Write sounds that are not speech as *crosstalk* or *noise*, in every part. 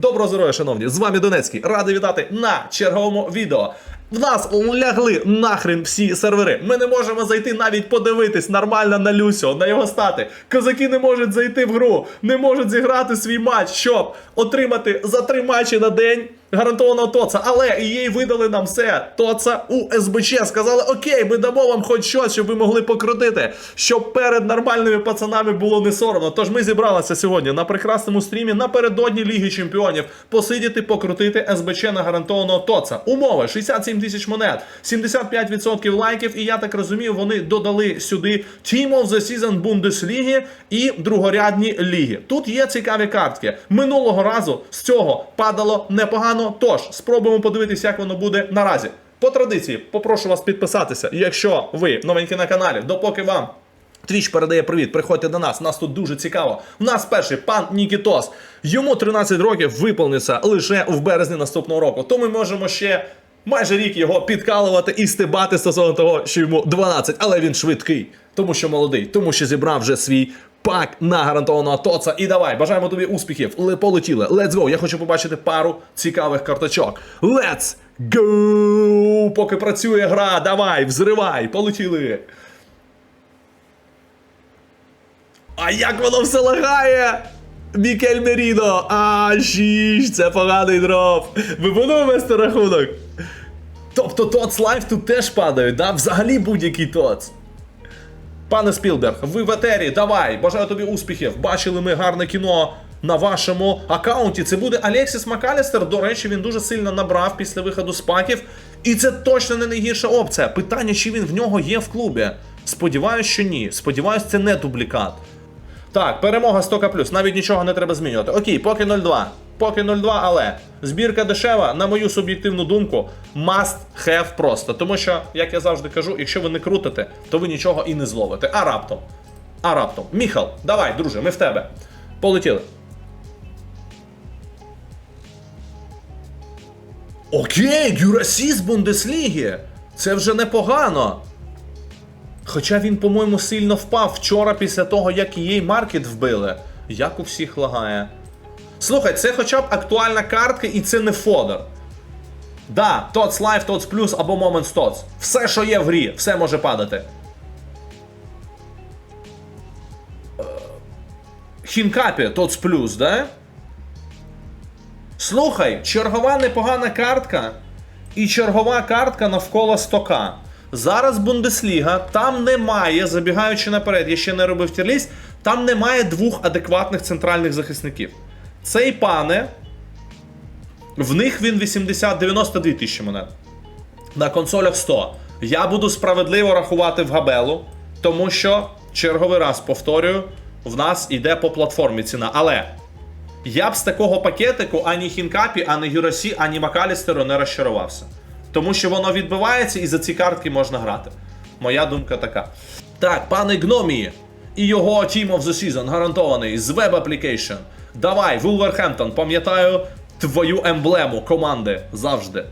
Доброго здоров'я, шановні! З вами Донецький. Радий вітати на черговому відео. В нас лягли нахрен всі сервери. Ми не можемо зайти навіть подивитись нормально на Люсю, на його стати. Козаки не можуть зайти в гру, не можуть зіграти свій матч, щоб отримати за три матчі на день гарантованого тоца. Але їй видали нам все. Тоца у СБЧ. Сказали, окей, ми дамо вам хоч щось, щоб ви могли покрутити, щоб перед нормальними пацанами було не соромно. Тож ми зібралися сьогодні на прекрасному стрімі напередодні Ліги Чемпіонів посидіти, покрутити СБЧ на гарантованого тоца. Умови 67 тисяч монет, 75% лайків. І я так розумію, вони додали сюди Team of the Season Бундесліги і другорядні ліги. Тут є цікаві картки. Минулого разу з цього падало непогано. Тож спробуємо подивитися, як воно буде наразі. По традиції, попрошу вас підписатися, якщо ви новенькі на каналі, допоки вам. Твіч передає привіт, приходьте до нас, нас тут дуже цікаво. У нас перший пан Нікітос. Йому 13 років виповниться лише в березні наступного року. То ми можемо ще майже рік його підкалувати і стебати стосовно того, що йому 12, але він швидкий, тому що молодий, тому що зібрав вже свій пак на гарантованого тоца. І давай, бажаємо тобі успіхів. Ле- Полетіли. Let's go. Я хочу побачити пару цікавих карточок. Let's go! Поки працює гра, давай, взривай, полетіли. А як воно все лагає? Мікель Меріно, а шіш, це поганий дроп. Ми будемо вести рахунок. Тобто Тоц Лайф тут теж падають, да? Взагалі будь-який Тоц. Пане Спілберг, ви в етері, давай, бажаю тобі успіхів. Бачили ми гарне кіно на вашому аккаунті. Це буде Алексіс Макалістер. До речі, він дуже сильно набрав після виходу з паків. І це точно не найгірша опція. Питання, чи він в нього є в клубі. Сподіваюсь, що ні. Сподіваюсь, це не дублікат. Так, перемога 100к+, навіть нічого не треба змінювати. Окей, поки 0-2. Поки 0-2, але збірка дешева, на мою суб'єктивну думку, must have просто. Тому що, як я завжди кажу, якщо ви не крутите, то ви нічого і не зловите. А раптом. А раптом. Міхал, давай, друже, ми в тебе. Полетіли. Окей, Гюрасі з Бундесліги. Це вже непогано. Хоча він, по-моєму, сильно впав вчора після того, як її маркет вбили. Як у всіх лагає. Слухай, це хоча б актуальна картка, і це не фодер. Да, TOTS Live, TOTS Plus або Moments TOTS. Все, що є в грі, все може падати. Е, Хінкапі TOTS Plus, да? Слухай, чергова непогана картка і чергова картка навколо стока. Зараз Бундесліга, там немає, забігаючи наперед, я ще не робив тірліст, там немає двох адекватних центральних захисників. Цей пане, в них він 80-92 тисячі монет. На консолях 100. Я буду справедливо рахувати в габелу, тому що, черговий раз повторюю, в нас йде по платформі ціна. Але я б з такого пакетику ані Хінкапі, ані Гюрасі, ані Макалістеру не розчарувався. Тому що воно відбивається і за ці картки можна грати. Моя думка така. Так, пане Гномі і його Team of the Season гарантований з Web Application. Давай, Вулверхемптон, пам'ятаю твою емблему команди завжди.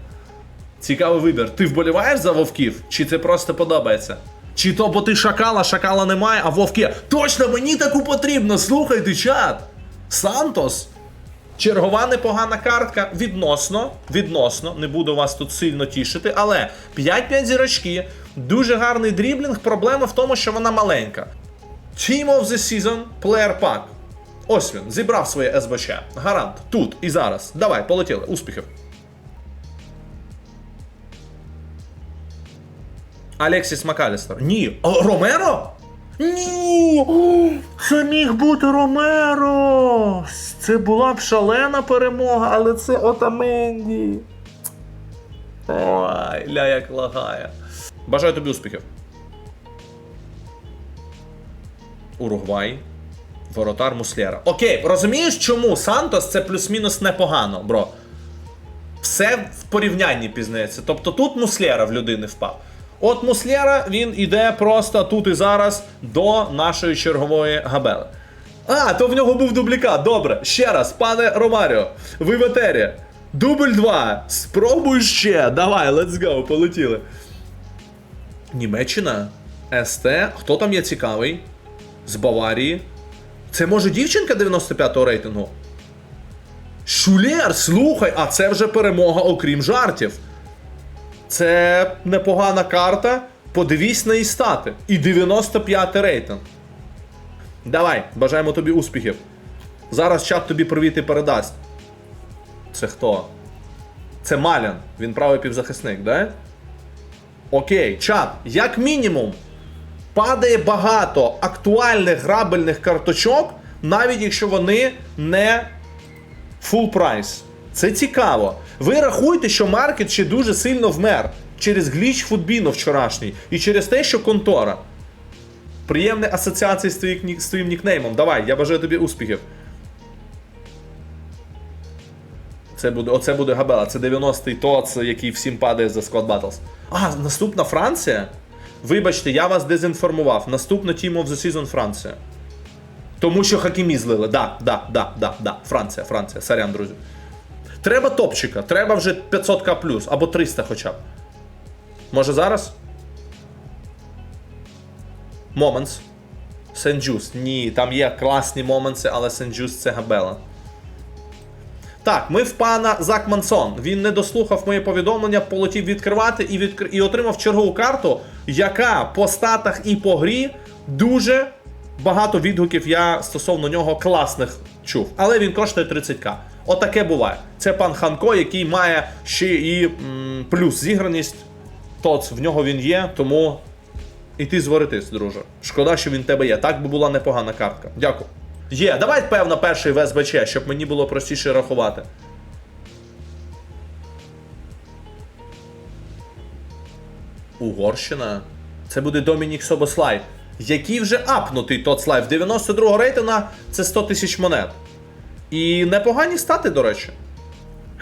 Цікавий вибір. Ти вболіваєш за вовків? Чи це просто подобається? Чи то бо ти шакала, шакала немає, а вовки. Точно мені таку потрібно! Слухайте, чат! Сантос. Чергова непогана картка відносно, відносно, не буду вас тут сильно тішити, але 5-5 зірочки, дуже гарний дріблінг. Проблема в тому, що вона маленька. Team of the Season Player Pack. Ось він, зібрав своє СБЧ. Гарант. Тут і зараз. Давай, полетіли. Успіхів. Алексіс Макалістер. Ні. Ромеро? Ні! Це міг бути Ромеро! Це була б шалена перемога, але це Отаменді. Ой, ля як лагає. Бажаю тобі успіхів. Уругвай. Воротар Муслєра. Окей, розумієш, чому Сантос це плюс-мінус непогано, бро. Все в порівнянні пізнається. Тобто тут Муслєра в людини впав. От Муслєра він іде просто тут і зараз до нашої чергової габели. А, то в нього був дублікат. Добре. Ще раз, пане Ромаріо, ви в етері. Дубль 2. Спробуй ще. Давай, let's go, полетіли. Німеччина. СТ. Хто там є цікавий? З Баварії. Це може дівчинка 95-го рейтингу? Шулер, слухай, а це вже перемога, окрім жартів. Це непогана карта. Подивись на стати. І 95 рейтинг. Давай, бажаємо тобі успіхів. Зараз чат тобі привіт і передасть. Це хто? Це Малян. Він правий півзахисник, да? Окей, чат, як мінімум, падає багато актуальних грабельних карточок, навіть якщо вони не full прайс. Це цікаво. Ви рахуєте, що маркет ще дуже сильно вмер через гліч футбіно вчорашній і через те, що контора. Приємні асоціації з, твоїх, з твоїм нікнеймом. Давай, я бажаю тобі успіхів. Це буде, оце буде Габела. Це 90-й ТОЦ, який всім падає за Squad Battles. А, наступна Франція? Вибачте, я вас дезінформував. Наступна Team of the Season Франція. Тому що Хакімі злили. Да, да, да, да, да. Франція, Франція. Сорян, друзі. Треба топчика, треба вже 500к плюс або 300 хоча б. Може зараз? Moments. Сен-Джус. Ні, там є класні моменти, але Сен-Джус це габела. Так, ми в пана Зак Мансон. Він не дослухав моє повідомлення, полетів відкривати і, відкр... і отримав чергову карту, яка по статах і по грі дуже багато відгуків я стосовно нього класних чув. Але він коштує 30к. Отаке буває. Це пан Ханко, який має ще і м, плюс зіграність. Тоц, в нього він є, тому і ти зворитись, друже. Шкода, що він в тебе є. Так би була непогана картка. Дякую. Є, давай, певно, перший в СБЧ, щоб мені було простіше рахувати. Угорщина. Це буде Домінік Собослай. Який вже апнутий тот слайв. 92 рейтинга це 100 тисяч монет. І непогані стати, до речі.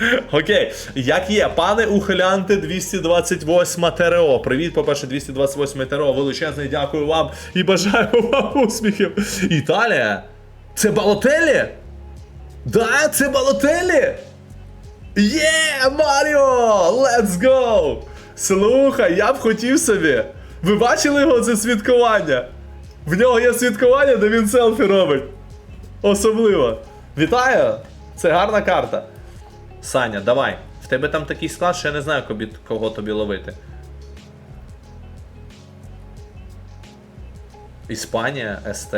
*laughs* Окей, як є, пане ухилянти 228 ТРО. Привіт, по-перше, 228 ТРО. Величезне дякую вам і бажаю *laughs* вам успіхів. Італія. Це Балотелі? Да, це Балотелі? Є, Маріо! Let's go! Слухай, я б хотів собі. Ви бачили його це святкування? В нього є святкування, де він селфі робить. Особливо. Вітаю! Це гарна карта. Саня, давай. В тебе там такий склад, що я не знаю, кого тобі ловити. Іспанія, СТ.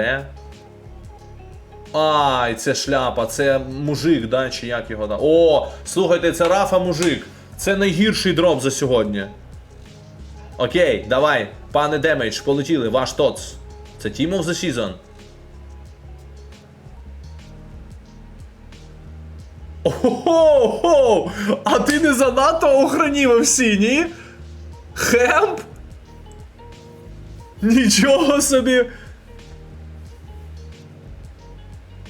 Ай, це шляпа, це мужик, да, чи як його да. О, слухайте, це Рафа мужик. Це найгірший дроп за сьогодні. Окей, давай, пане Демейдж, полетіли, ваш тоц. Це Team of the Season. Ого! А ти не занадто охранів всі, ні? Хемп? Нічого собі.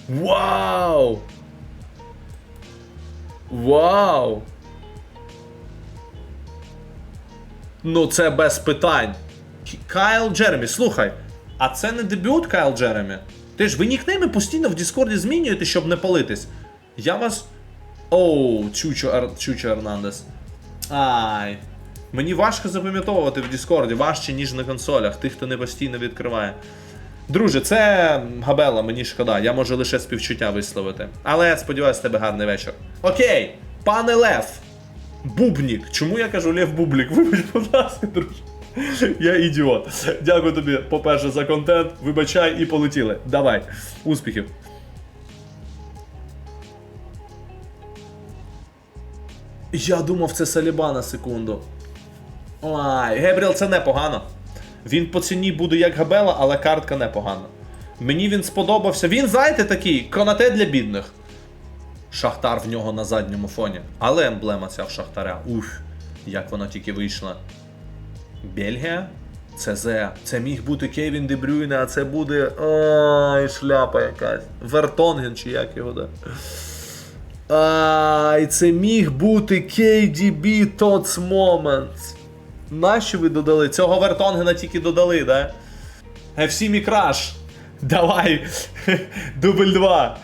Вау! Вау! Ну, це без питань. Кайл Джеремі, слухай, а це не дебют Кайл Джеремі? Ти ж ви нікнейми постійно в Діскорді змінюєте, щоб не палитись. Я вас. Оу, Чучо, Ар... Чучо Ернандес. Ай. Мені важко запам'ятовувати в Діскорді, важче, ніж на консолях, тих, хто не постійно відкриває. Друже, це Габела, мені шкода, я можу лише співчуття висловити. Але сподіваюся, тебе гарний вечір. Окей, пане Лев. Бубнік. Чому я кажу Лев Бублік? Вибач, будь ласка, друже. Я ідіот. Дякую тобі, по-перше, за контент. Вибачай і полетіли. Давай. Успіхів. Я думав, це Саліба на секунду. Ай, Гебріел це непогано. Він по ціні буде як Габела, але картка непогана. Мені він сподобався. Він, знаєте, такий, конате для бідних. Шахтар в нього на задньому фоні. Але емблема ця в Шахтаря. Уф, як вона тільки вийшла. Бельгія? ЦЗ. Це міг бути Кевін Дебрюйне, а це буде. Ай, шляпа якась. Вертонген чи як його, да? Ай, це міг бути KDB Tots Moments. Нащо ви додали? Цього Вертонгена тільки додали, да? FC Мікраш. Давай. *laughs* Дубль 2.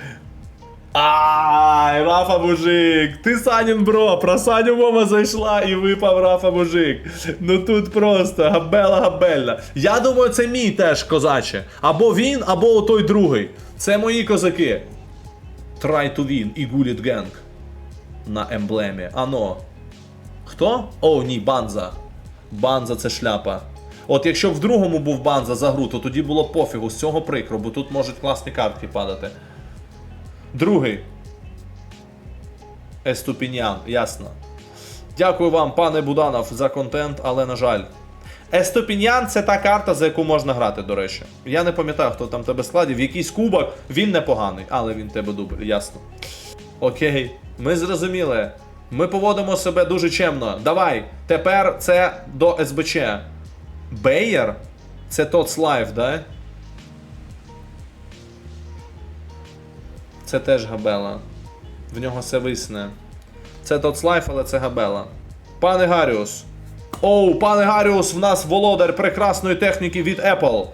Ай, Рафа мужик. Ти Санін бро, про Саню мова зайшла і випав Рафа мужик. Ну тут просто габела габельна. Я думаю, це мій теж козаче. Або він, або той другий. Це мої козаки. Try to win і Gullet Gang. на емблемі. Ано. Хто? О, ні, банза. Банза це шляпа. От якщо в другому був банза за гру, то тоді було пофігу з цього прикро, бо тут можуть класні картки падати. Другий. Еступінян, ясно. Дякую вам, пане Буданов, за контент, але на жаль. Еступіньян це та карта, за яку можна грати, до речі. Я не пам'ятаю, хто там тебе складів. Якийсь кубок, він непоганий, але він тебе дубль, ясно. Окей, ми зрозуміли. Ми поводимо себе дуже чемно. Давай, тепер це до СБЧ. Бейер? Це тот слайв, да? Це теж габела. В нього все висне. Це тот слайф, але це габела. Пане Гаріус. Оу, пане Гаріус, в нас володар прекрасної техніки від Apple.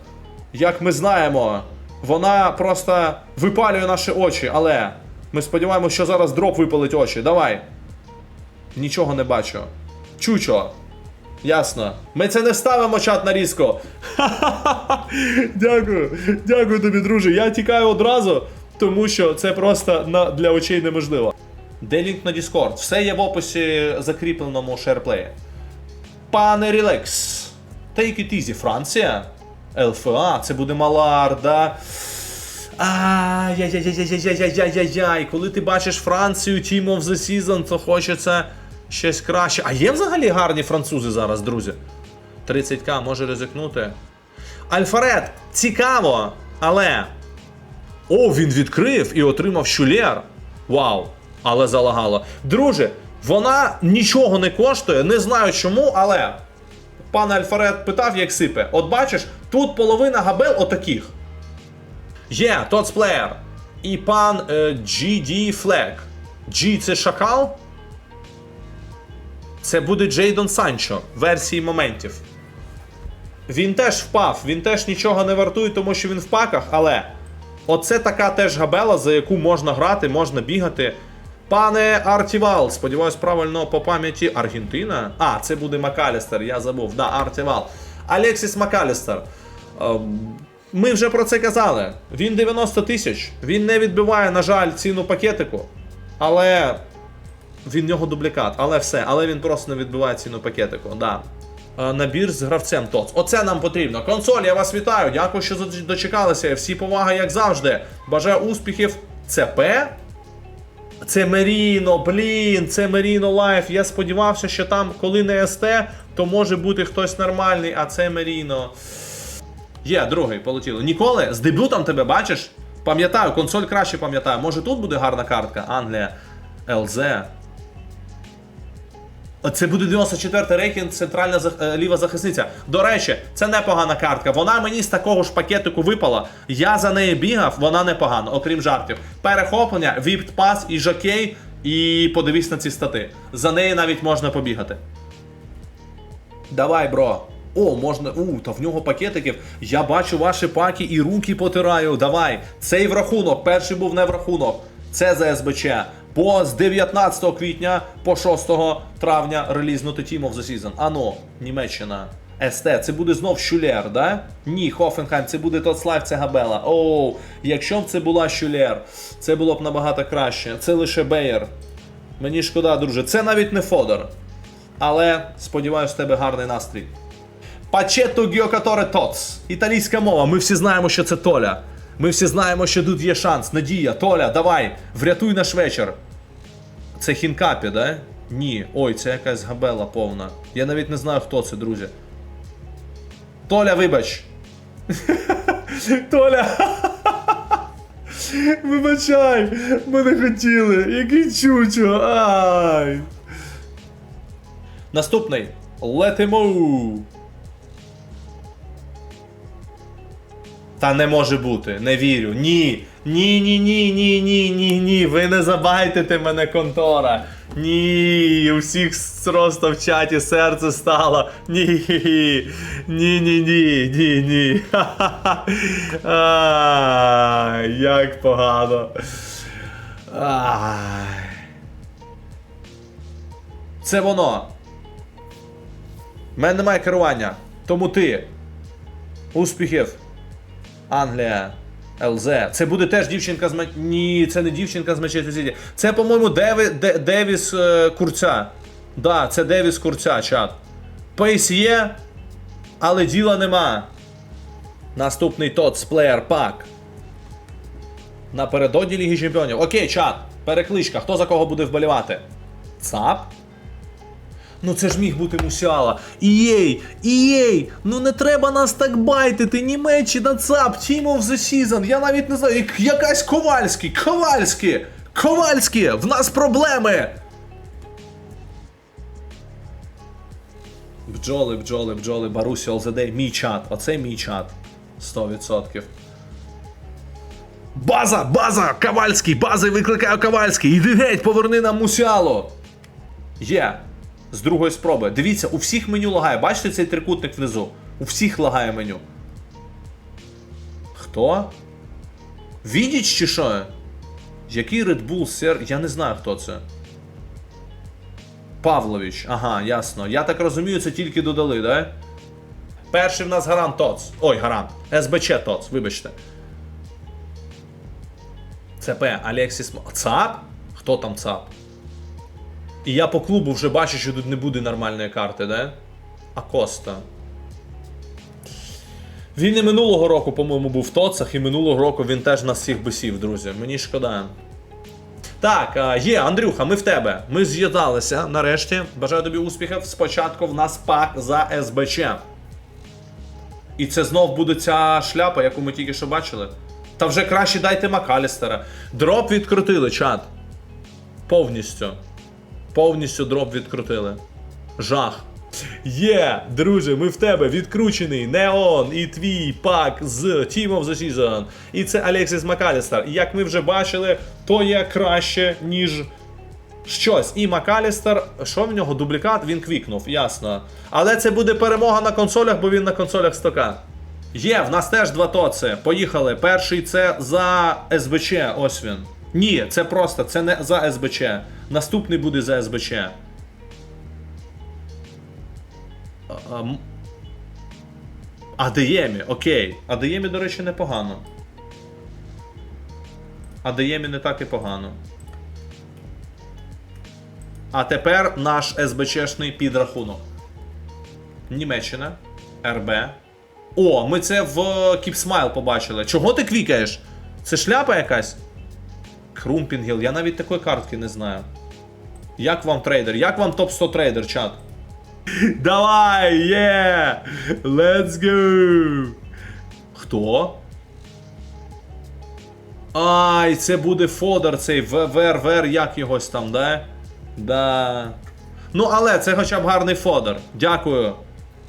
Як ми знаємо, вона просто випалює наші очі, але ми сподіваємося, що зараз дроп випалить очі. Давай. Нічого не бачу. Чучо. Ясно. Ми це не ставимо чат на різко. *laughs* Дякую. Дякую тобі, друже. Я тікаю одразу, тому що це просто на, для очей неможливо. Де лінк на Discord? Все є в описі закріпленому SharePlay. Пане Рілекс. Take it easy, Франція. ЛФА, це буде Малар, да? Ай-яй-яй-яй-яй-яй-яй-яй-яй. Коли ти бачиш Францію, Team of the Season, то хочеться щось краще. А є взагалі гарні французи зараз, друзі? 30к може ризикнути. Альфарет, цікаво, але. О, він відкрив і отримав щулєр. Вау, але залагало. Друже, вона нічого не коштує, не знаю чому, але. Пан Альфарет питав, як сипе. От бачиш, тут половина габел отаких. Є, Тоцплеєр. І пан е, GD Flag. G це шакал. Це буде Джейдон Санчо версії моментів. Він теж впав, він теж нічого не вартує, тому що він в паках, але оце така теж габела, за яку можна грати, можна бігати. Пане Артівал, сподіваюсь, правильно по пам'яті Аргентина. А, це буде Макалістер, я забув. Да, Артівал. Алексіс Макалістер. Ем, Ми вже про це казали. Він 90 тисяч. Він не відбиває, на жаль, ціну пакетику. Але він нього дублікат, але все. Але він просто не відбиває ціну пакетику. Да. Е, Набір з гравцем ТОЦ. Оце нам потрібно. Консоль, я вас вітаю. Дякую, що дочекалися. Всі повага, як завжди. Бажаю успіхів. ЦП. Це Меріно, блін, це Меріно Лайф. Я сподівався, що там, коли не СТ, то може бути хтось нормальний, а це Меріно. Є, другий, полетіло. Ніколи з дебютом тебе бачиш? Пам'ятаю, консоль краще пам'ятаю. Може тут буде гарна картка? Англія, ЛЗ. Це буде 94-й рейкінг, центральна е, ліва захисниця. До речі, це непогана картка. Вона мені з такого ж пакетику випала. Я за нею бігав, вона непогана, окрім жартів. Перехоплення, віпт пас і жокей. І подивись на ці стати. За неї навіть можна побігати. Давай, бро. О, можна. У, та в нього пакетиків. Я бачу ваші паки і руки потираю. Давай. Цей в рахунок. Перший був не в рахунок. Це за СБЧ. По з 19 квітня по 6 травня релізнути Team of the Season. Ано, Німеччина. СТ, це буде знов Щулєр, да? Ні, Хофенхайм, це буде Тоцлайв, це Габела. Оу, якщо б це була Щулєр, це було б набагато краще. Це лише Беєр. Мені шкода, друже. Це навіть не Фодор. Але сподіваюсь, в тебе гарний настрій. Пачетто Гіокаторе Тоц. Італійська мова. Ми всі знаємо, що це Толя. Ми всі знаємо, що тут є шанс. Надія, Толя, давай, врятуй наш вечір. Це Хінкапі, да? Ні. Ой, це якась габела повна. Я навіть не знаю, хто це, друзі. Толя, вибач. *laughs* Толя. *laughs* Вибачай, ми не хотіли. Який чучо. Ай. Наступний. Летимо. Та не може бути, не вірю. Ні. Ні, ні, ні, ні, ні, ні, ні. Ви не забайтите мене, контора. Ні, у всіх просто в чаті серце стало. Ні. Ні, ні, ні, ні, ні. *laughs* Ха-ха-ха. Як погано. Ай. Це воно. У мене немає керування. Тому ти. Успіхів. Англія. ЛЗ. Це буде теж дівчинка з Ні, це не дівчинка з Манчестер Сіті. Це, по-моєму, Деві... Де... Девіс е, Курця. Да, це Девіс Курця, чат. Пейс є, але діла нема. Наступний тот плеєр пак. Напередодні Ліги Чемпіонів. Окей, чат. Перекличка. Хто за кого буде вболівати? ЦАП? Ну це ж міг бути Мусіала. Ієй, ієй, ну не треба нас так байтити, Німеччина, ЦАП, Team of the Season, я навіть не знаю, як- якась Ковальський, Ковальський, Ковальський, в нас проблеми. Бджоли, бджоли, бджоли, Барусі, ЛЗД, мій чат, оце мій чат. 100%. База, база, Ковальський, бази викликаю Ковальський, іди геть, поверни нам Мусіало. Є. З другої спроби. Дивіться, у всіх меню лагає. Бачите цей трикутник внизу? У всіх лагає меню. Хто? Відіч чи що? Який Red Bull сер? Я не знаю, хто це. Павлович. Ага, ясно. Я так розумію, це тільки додали, да? Перший в нас гарант ТОЦ. Ой, гарант. СБЧ ТОЦ, вибачте. ЦП Алексіс. ЦАП? Хто там ЦАП? І я по клубу вже бачу, що тут не буде нормальної карти, да? А Коста. Він і минулого року, по-моєму, був в Тоцах, і минулого року він теж нас всіх бесів, друзі. Мені шкода. Так, є, Андрюха, ми в тебе. Ми з'єдналися нарешті. Бажаю тобі успіхів. Спочатку в нас пак за СБЧ. І це знов буде ця шляпа, яку ми тільки що бачили. Та вже краще дайте Макалістера. Дроп відкрутили, чат. Повністю. Повністю дроп відкрутили. Жах. Є, друже, ми в тебе відкручений Неон і твій пак з Team of the Season. І це Алексіс Макалістер. І як ми вже бачили, то є краще, ніж щось. І Макалістер, що в нього? Дублікат, він квікнув, ясно. Але це буде перемога на консолях, бо він на консолях стока. Є, в нас теж два тоци. Поїхали. Перший це за СБЧ, ось він. Ні, це просто, це не за СБЧ. Наступний буде за СБЧ. Адеємі, окей. Адеємі, до речі, непогано. Адеємі не так і погано. А тепер наш СБЧшний підрахунок. Німеччина, РБ. О, ми це в Кіпсмайл побачили. Чого ти квікаєш? Це шляпа якась? Крумпінгіл, я навіть такої картки не знаю. Як вам трейдер? Як вам топ 100 трейдер, чат? Давай, є! Let's go! Хто? Ай, це буде Фодор, цей ВРВР, як йогось там, да? Да. Ну, але це хоча б гарний Фодор. Дякую.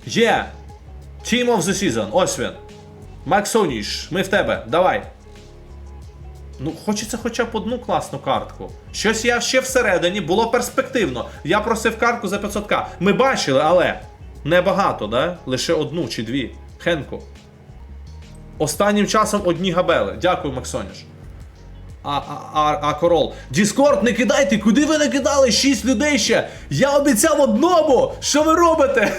Є! Team of the Season, ось він. Максоніш, ми в тебе, давай. Ну, хочеться хоча б одну класну картку. Щось я ще всередині, було перспективно. Я просив картку за 500к. Ми бачили, але небагато, да? Лише одну чи дві. Хенку. Останнім часом одні габели. Дякую, Максоніш. А, а, а, а корол. Діскорд, не кидайте, куди ви не кидали? Шість людей ще. Я обіцяв одному. Що ви робите?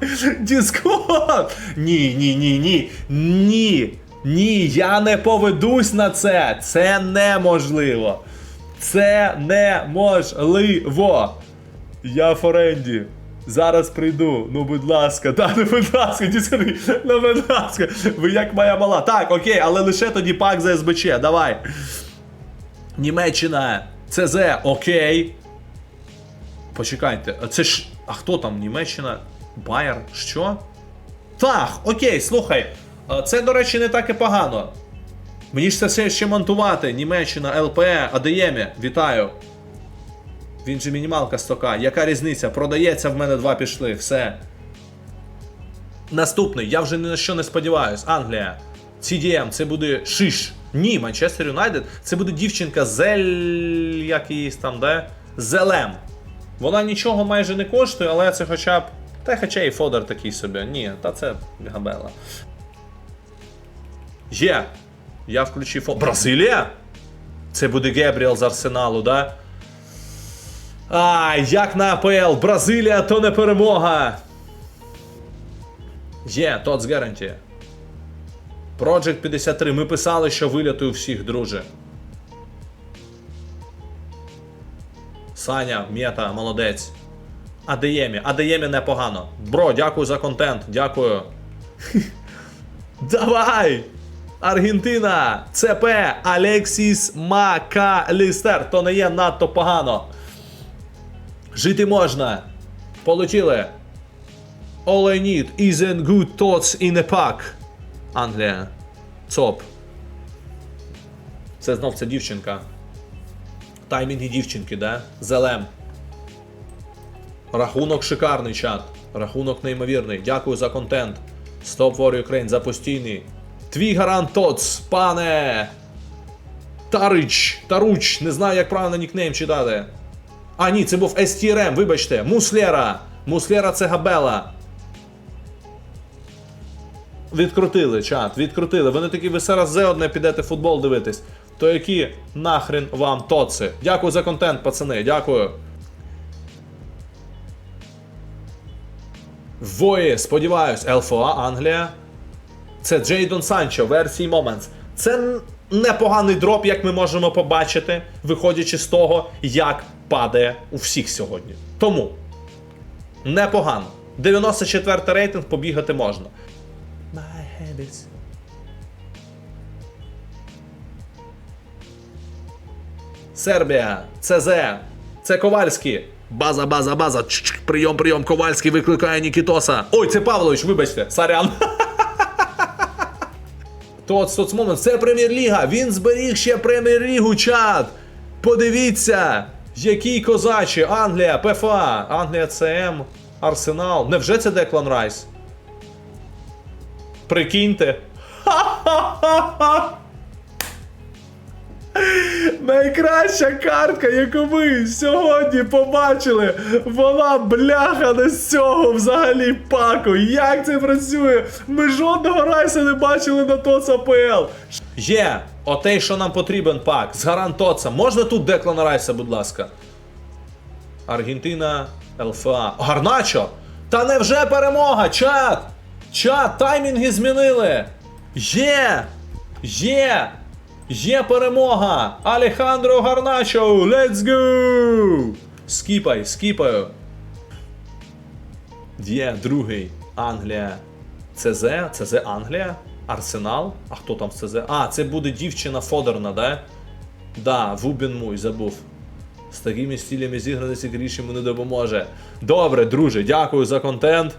*laughs* Діскорд! Ні, ні, ні, ні. Ні. Ні, я не поведусь на це. Це неможливо. Це неможливо. Я Форенді. Зараз прийду. Ну, будь ласка, *laughs* та ну будь ласка, Діскорд, ну будь ласка. Ви як моя мала. Так, окей, але лише тоді пак за СБЧ. Давай. Німеччина. ЦЗ, окей. Почекайте, це ж. А хто там? Німеччина? Байер? Що? Так, окей, слухай. А, Це, до речі, не так і погано. Мені ж це все ще монтувати. Німеччина, ЛПЕ, АДЄМі. Вітаю. Він же мінімалка стока. Яка різниця? Продається в мене два пішли. Все. Наступний. Я вже ні на що не сподіваюсь. Англія. CDM, це буде Шиш. Ні, Манчестер Юнайтед. Це буде дівчинка Зель. Як її там, де? Зелем. Вона нічого майже не коштує, але це хоча б. Та хоча і Фодор такий собі. Ні, та це габела. Є. Я включив. Бразилія? Це буде Гебріел з Арсеналу, да? Ай, як на АПЛ, Бразилія то не перемога. Є, тот з гарантії. Project 53. Ми писали, що вилятую всіх, друже. Саня, Мета, молодець. Адеємі, Адеємі непогано. Бро, дякую за контент, дякую. *laughs* Давай! Аргентина, ЦП, Алексіс Макалістер. То не є надто погано. Жити можна. Получили. All I need isn't good thoughts in a pack. Англія. ЦОП. Це знов ця дівчинка. Таймінги дівчинки, да? Зелем. Рахунок шикарний чат. Рахунок неймовірний. Дякую за контент. Stop War Ukraine за постійний. Твій гарант Тоц, пане. Тарич, Таруч, не знаю, як правильно нікнейм читати. А, ні, це був STRM, вибачте. Муслера. Муслера це Габела. Відкрутили чат, відкрутили. Вони такі, ви зараз зе одне підете футбол дивитись. То які нахрен вам тоци? Дякую за контент, пацани, дякую. Вої, сподіваюсь, ЛФА, Англія. Це Джейдон Санчо, версії Moments. Це непоганий дроп, як ми можемо побачити, виходячи з того, як падає у всіх сьогодні. Тому непогано. 94 рейтинг побігати можна. My habits. Сербія, ЦЗ, це Ковальський. База, база, база. Прийом, прийом, Ковальський викликає Нікітоса. Ой, це Павлович, вибачте, сорян. Тот соцмомент, це прем'єр-ліга. Він зберіг ще прем'єр-лігу, чат. Подивіться, який козачі. Англія, ПФА, Англія ЦМ, Арсенал. Невже це Деклан Райс? Прикиньте. Найкраща картка, яку ви сьогодні побачили, вона бляха не цього взагалі паку. Як це працює? Ми жодного райса не бачили на ТОЦ АПЛ. Є, отей, що нам потрібен пак. З гарантоца. Можна тут Деклана Райса, будь ласка. Аргентина, ЛФА. Гарначо! Та невже перемога? Чат! Чат, таймінги змінили! Є! Є! Є перемога! Алехандро Гарначо! Let's go! Скіпай, скіпаю. Є другий. Англія. ЦЗ, ЦЗ Англія. Арсенал. А хто там з ЦЗ? А, це буде дівчина Фодерна, да? Да, Вубін муй, забув. З такими стилями зіграності гріш не допоможе. Добре, друже, дякую за контент.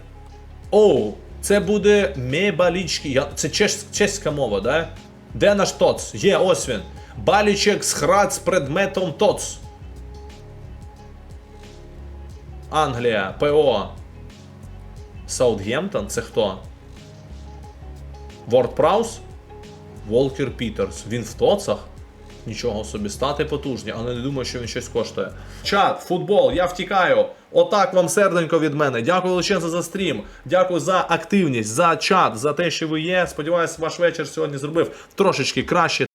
Оу, це буде Мебалічки. Це чеш... чеська мова, да? Де наш ТОЦ? Є, ось він. Балічек з град з предметом ТОЦ. Англія, ПО. Саутгемптон, це хто? Ворд Праус? Волкер Пітерс. Він в тоцах? Нічого собі, стати потужні, але не думаю, що він щось коштує. Чат, футбол, я втікаю. Отак вам серденько від мене. Дякую величезно за стрім. Дякую за активність, за чат, за те, що ви є. Сподіваюсь, ваш вечір сьогодні зробив трошечки краще.